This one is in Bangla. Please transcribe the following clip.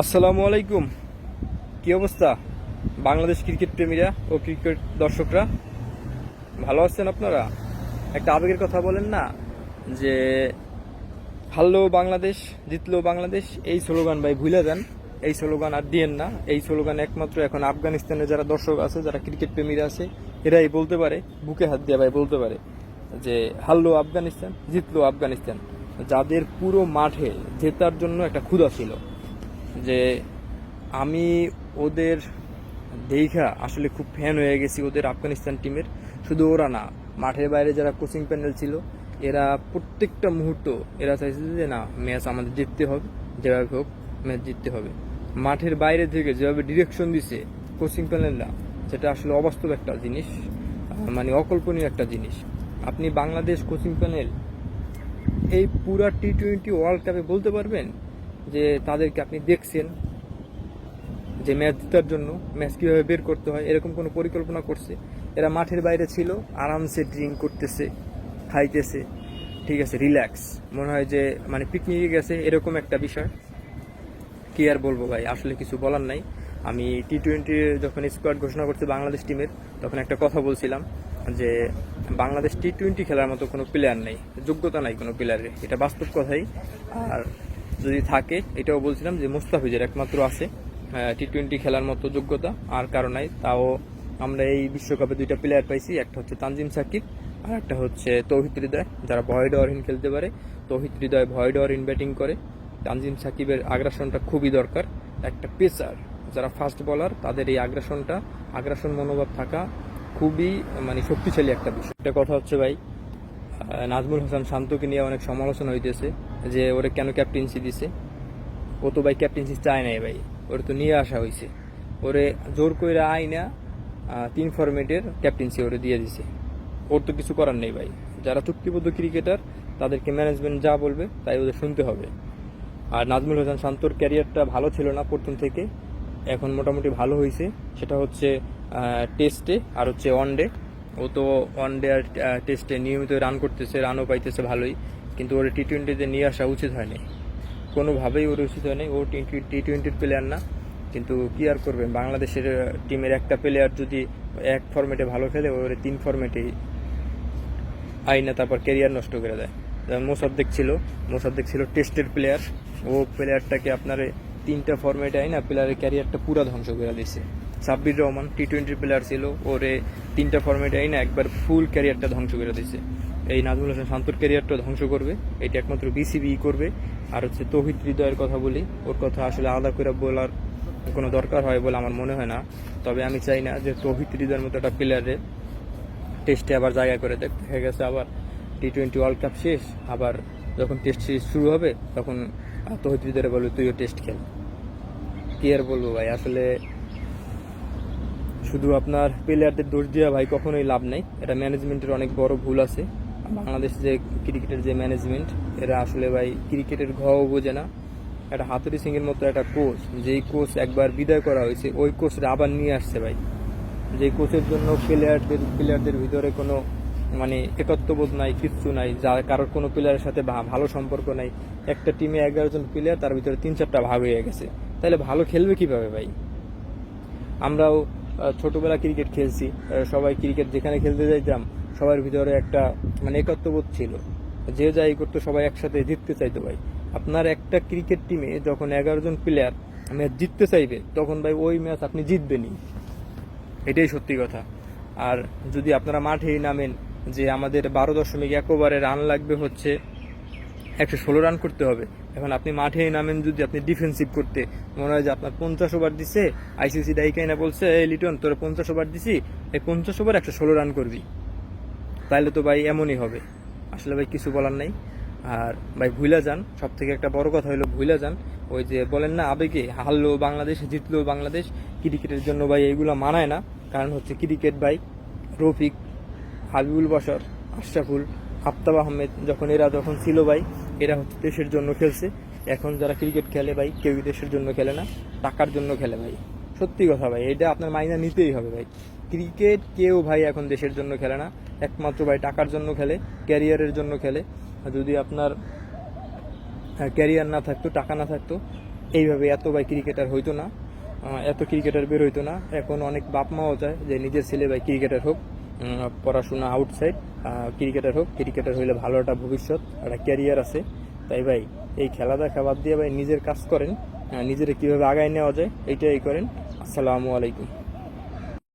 আসসালামু আলাইকুম। কি অবস্থা? বাংলাদেশ ক্রিকেট প্রেমীরা ও ক্রিকেট দর্শকরা, ভালো আছেন আপনারা? একটা আবেগের কথা বলেন না, যে হারলো বাংলাদেশ, জিতলো বাংলাদেশ, এই স্লোগান ভাই ভুলে যান, এই স্লোগান আর দিয়েন না, এই স্লোগান একমাত্র এখন আফগানিস্তানের যারা দর্শক আছে, যারা ক্রিকেট প্রেমীরা আছে, এরাই বলতে পারে, বুকে হাত দিয়ে ভাই বলতে পারে, যে হারলো আফগানিস্তান, জিতলো আফগানিস্তান। যাদের পুরো মাঠে জেতার জন্য একটা ক্ষুধা ছিল। যে আমি ওদের দেখা আসলে খুব ফ্যান হয়ে গেছি ওদের আফগানিস্তান টিমের শুধু ওরা না, মাঠের বাইরে যারা কোচিং প্যানেল ছিল, এরা প্রত্যেকটা মুহূর্ত এরা চাইছে যে না ম্যাচ আমাদের জিততে হবে, যেভাবে হোক ম্যাচ জিততে হবে। মাঠের বাইরে থেকে যেভাবে ডিরেকশন দিছে কোচিং প্যানেলরা সেটা আসলে অবাস্তব একটা জিনিস মানে অকল্পনীয় একটা জিনিস। আপনি বাংলাদেশ কোচিং প্যানেল এই পুরা টি টোয়েন্টি ওয়ার্ল্ড কাপে বলতে পারবেন? যে তাদেরকে আপনি দেখছেন যে ম্যাচ জেতার জন্য, ম্যাচ কীভাবে বের করতে হয়, এরকম কোনো পরিকল্পনা করছে? এরা মাঠের বাইরে ছিল, আরামসে ড্রিঙ্ক করতেছে, খাইতেছে। ঠিক আছে রিল্যাক্স মনে হয় যে মানে পিকনিকে গেছে, এরকম একটা বিষয়। কি আর বলব ভাই, আসলে কিছু বলার নাই। আমি টি টোয়েন্টি যখন স্কোয়াড ঘোষণা করছে বাংলাদেশ টিমের তখন একটা কথা বলছিলাম যে, বাংলাদেশ টি টোয়েন্টি খেলার মতো কোনো প্লেয়ার নেই। যোগ্যতা নাই কোনো প্লেয়ারের এটা বাস্তব কথাই। আর যদি থাকে, এটাও বলছিলাম যে মুস্তাফিজের একমাত্র আছে টি টোয়েন্টি খেলার মতো যোগ্যতা, আর কারও নাই। তাও আমরা এই বিশ্বকাপে দুইটা প্লেয়ার পাইছি, একটা হচ্ছে তানজিম সাকিব, আর একটা হচ্ছে তৌহিদ হৃদয়, যারা ভয়েড ওভারহীন খেলতে পারে। তৌহিদ হৃদয় ভয়েড ওভারহীন ব্যাটিং করে। তানজিম সাকিবের আগ্রাসনটা খুবই দরকার। একটা পেসার যারা ফাস্ট বলার তাদের এই আগ্রাসনটা, আগ্রাসন মনোভাব থাকা খুবই মানে শক্তিশালী একটা বিষয়। একটা কথা হচ্ছে ভাই নাজমুল হাসান শান্তকে নিয়ে অনেক সমালোচনা হইতেছে। যে ওরে কেন ক্যাপ্টেন্সি দিছে? ও তো ভাই ক্যাপ্টেন্সি চায় নাই ভাই। ওরে তো নিয়ে আসা হয়েছে ওরে জোর করে আয় না তিন ফরম্যাটের ক্যাপ্টেন্সি ওরে দিয়ে দিছে। ওর তো কিছু করার নেই ভাই। যারা চুক্তিবদ্ধ ক্রিকেটার তাদেরকে ম্যানেজমেন্ট যা বলবে, তাই ওদের শুনতে হবে। আর নাজমুল হাসান শান্তর ক্যারিয়ারটা ভালো ছিল না প্রথম থেকে, এখন মোটামুটি ভালো হয়েছে সেটা হচ্ছে টেস্টে আর হচ্ছে ওয়ানডে ও তো ওয়ানডে আর টেস্টে নিয়মিত রান করতেছে রানও পাইতেছে ভালোই। কিন্তু ওর টি টোয়েন্টিতে নিয়ে আসা উচিত হয়নি। কোনোভাবেই ওর উচিত হয়নি। ও টি টোয়েন্টির প্লেয়ার না। কিন্তু কি আর করবেন বাংলাদেশের টিমের একটা প্লেয়ার যদি এক ফর্মেটে ভালো খেলে, ওর তিন ফর্মেটেই আইনা তারপর ক্যারিয়ার নষ্ট করে দেয়। মোসাদ্দেক ছিল। মোসাদ্দেক ছিল টেস্টের প্লেয়ার ও প্লেয়ারটাকে আপনার তিনটা ফর্মেটে আইনা প্লেয়ারের ক্যারিয়ারটা পুরো ধ্বংস করে দিয়েছে সাব্বির রহমান টি টোয়েন্টির প্লেয়ার ছিল। ওরে তিনটা ফর্মেটে আইনা একবার ফুল ক্যারিয়ারটা ধ্বংস করে দিয়েছে এই নাজমুল হাসান শান্তর ক্যারিয়ারটা ধ্বংস করবে। এটা একমাত্র বিসিবি করবে। আর হচ্ছে তৌহিদ হৃদয়ের কথা বলি, ওর কথা আসলে আলাদা করে বলার কোনো দরকার হয় বলে আমার মনে হয় না। তবে আমি চাই না যে তৌহিদ হৃদয়ের মতো একটা প্লেয়ারের টেস্টে আবার জায়গা করে দেখ। দেখা গেছে আবার টি টোয়েন্টি ওয়ার্ল্ড কাপ শেষ, আবার যখন টেস্ট সিরিজ শুরু হবে, তখন তহিদ হৃদয় বলবে, তুইও টেস্ট খেল। কি আর বলব ভাই, আসলে শুধু আপনার প্লেয়ারদের দোষ দেওয়া ভাই কখনোই লাভ নেই। এটা ম্যানেজমেন্টের অনেক বড় ভুল আছে। বাংলাদেশ যে ক্রিকেটের যে ম্যানেজমেন্ট এরা আসলে ভাই ক্রিকেটের ঘও বোঝে না। একটা হাতুরি সিং এর মতো একটা কোচ যেই কোচ একবার বিদায় করা হয়েছে, ওই কোচরা আবার নিয়ে আসছে ভাই। যে কোচের জন্য প্লেয়ারদের প্লেয়ারদের ভিতরে কোনো মানে একত্ববোধ নাই, কিচ্ছু নাই, যা কারোর কোনো প্লেয়ারের সাথে ভালো সম্পর্ক নাই। একটা টিমে এগারো জন প্লেয়ার তার ভিতরে তিন চারটা ভাগ হয়ে গেছে। তাহলে ভালো খেলবে কীভাবে ভাই? আমরাও ছোটবেলা ক্রিকেট খেলছি সবাই ক্রিকেট যেখানে খেলতে যাইতাম সবার ভিতরে একটা মানে একত্ববোধ ছিল। যে যাই করতো সবাই একসাথে জিততে চাইতো ভাই। আপনার একটা ক্রিকেট টিমে যখন এগারো জন প্লেয়ার ম্যাচ জিততে চাইবে, তখন ভাই ওই ম্যাচ আপনি জিতবেনই। এটাই সত্যি কথা। আর যদি আপনারা মাঠেই নামেন যে আমাদের বারো দশমিক এক ওভারে রান লাগবে হচ্ছে, একশো ষোলো রান করতে হবে। এখন আপনি মাঠেই নামেন যদি আপনি ডিফেন্সিভ করতে। মনে হয় যে আপনার পঞ্চাশ ওভার দিছে আইসিসি ডাইকাইনা বলছে, এই লিটন, তোর পঞ্চাশ ওভার দিছি, এই পঞ্চাশ ওভার একশো ষোলো রান করবি। তাহলে তো ভাই এমনই হবে। আসলে ভাই কিছু বলার নাই। আর ভাই ভুলা যান সব থেকে একটা বড় কথা হলো ভুলা যান। ওই যে বলেন না, আবেগে হারলো বাংলাদেশ, জিতলো বাংলাদেশ, ক্রিকেটের জন্য ভাই এইগুলো মানায় না। কারণ হচ্ছে ক্রিকেট ভাই রফিক, হাবিবুল বাশর, আশরাফুল, আফতাব আহমেদ যখন এরা যখন ছিল ভাই, এরা হচ্ছে দেশের জন্য খেলছে। এখন যারা ক্রিকেট খেলে ভাই, কেউই দেশের জন্য খেলে না, টাকার জন্য খেলে ভাই। সত্যি কথা ভাই, এটা আপনার মাইনা নিতেই হবে ভাই। ক্রিকেট কেউ ভাই এখন দেশের জন্য খেলে না, একমাত্র ভাই টাকার জন্য খেলে, ক্যারিয়ারের জন্য খেলে। যদি আপনার ক্যারিয়ার না থাকতো, টাকা না থাকতো, এইভাবে এত ভাই ক্রিকেটার হইতো না এত ক্রিকেটার বের হইতো না। এখন অনেক বাপ মাও চায় যে নিজের ছেলে ভাই ক্রিকেটার হোক পড়াশোনা আউটসাইড ক্রিকেটার হোক। ক্রিকেটার হইলে ভালো একটা ভবিষ্যৎ, একটা ক্যারিয়ার আছে। তাই ভাই, এই খেলা দেখা বাদ দিয়ে ভাই নিজের কাজ করেন নিজেরা কীভাবে আগায় নেওয়া যায়, এইটাই করেন। আসসালামু আলাইকুম।